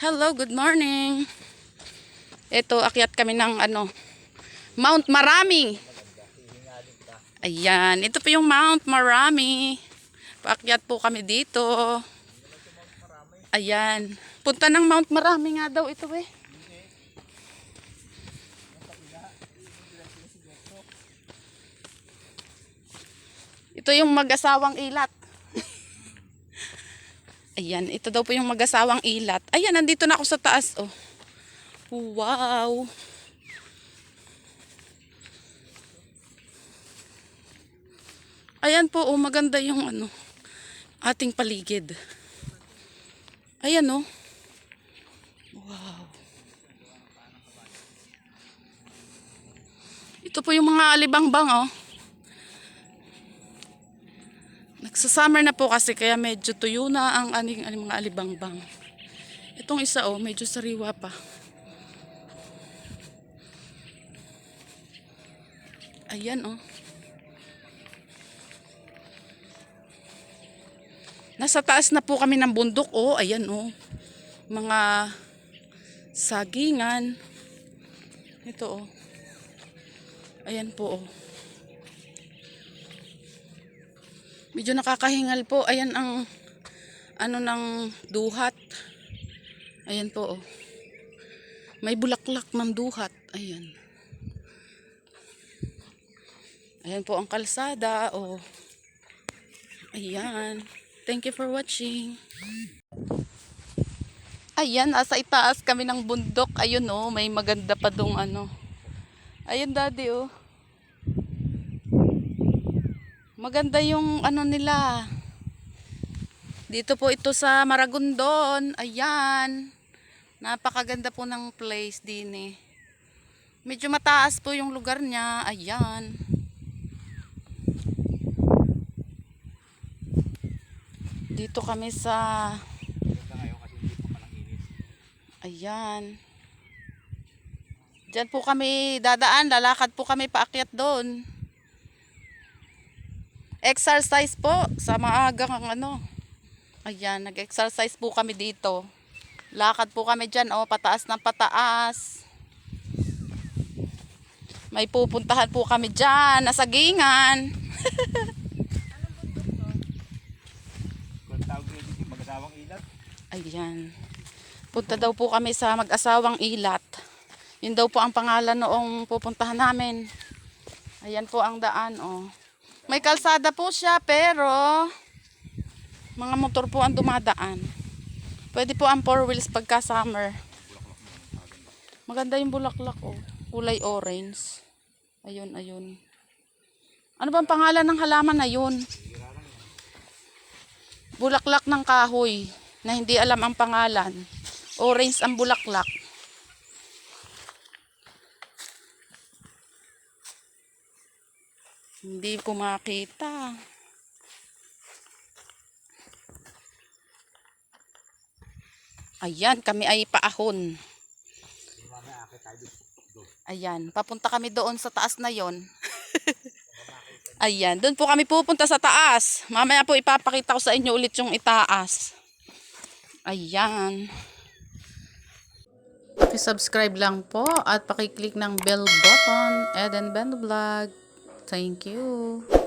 Hello, good morning. Ito, akyat kami ng ano, Mount Marami. Ayan, ito po yung Mount Marami. Paakyat po kami dito. Ayan. Punta ng Mount Marami nga daw ito eh. Ito yung mag-asawang ilat. Ayan, ito daw po yung mag-asawang ilat. Ayan, nandito na ako sa taas. Oh. Wow. Ayan po, oh, maganda yung ano, ating paligid. Ayan oh. Wow. Ito po yung mga alibangbang oh. Nagsasummer na po kasi kaya medyo tuyo na ang aning, aning mga alibangbang. Itong isa oh, medyo sariwa pa. Ayan oh. Nasa taas na po kami ng bundok oh, ayan oh. Mga sagingan. Ito oh. Ayan po oh. Medyo nakakahingal po. Ayan ang ano ng duhat. Ayan po oh. May bulaklak ng duhat. Ayan. Ayan po ang kalsada oh. Ayan. Thank you for watching. Ayan, asa itaas kami ng bundok. Ayun oh, may maganda pa dong ano. Ayun daddy oh. Maganda yung ano nila. Dito po ito sa Maragondon. Ayan. Napakaganda po ng place din eh. Medyo mataas po yung lugar niya. Ayan. Dito kami sa Ayan. Diyan po kami dadaan, lalakad po kami paakyat doon. Exercise po sa maagang ano. Ayan, nag-exercise po kami dito. Lakad po kami dyan, oh, pataas ng pataas. May pupuntahan po kami dyan, mag-asawang ilat. Ayan. Punta daw po kami sa mag-asawang ilat. Yun daw po ang pangalan noong pupuntahan namin. Ayan po ang daan, oh. May kalsada po siya, pero mga motor po ang dumadaan. Pwede po ang four wheels pagka summer. Maganda yung bulaklak, oh. Kulay orange. Ayun, ayun. Ano bang pangalan ng halaman na yun? Bulaklak ng kahoy na hindi alam ang pangalan. Orange ang bulaklak. Hindi ko makita. Ayan, kami ay paahon. Ayan, papunta kami doon sa taas na yon. Ayan, doon po kami pupunta sa taas. Mamaya po ipapakita ko sa inyo ulit yung itaas. Ayan. subscribe lang po at pakiclick ng bell button. Eden Bendo Vlog. Thank you.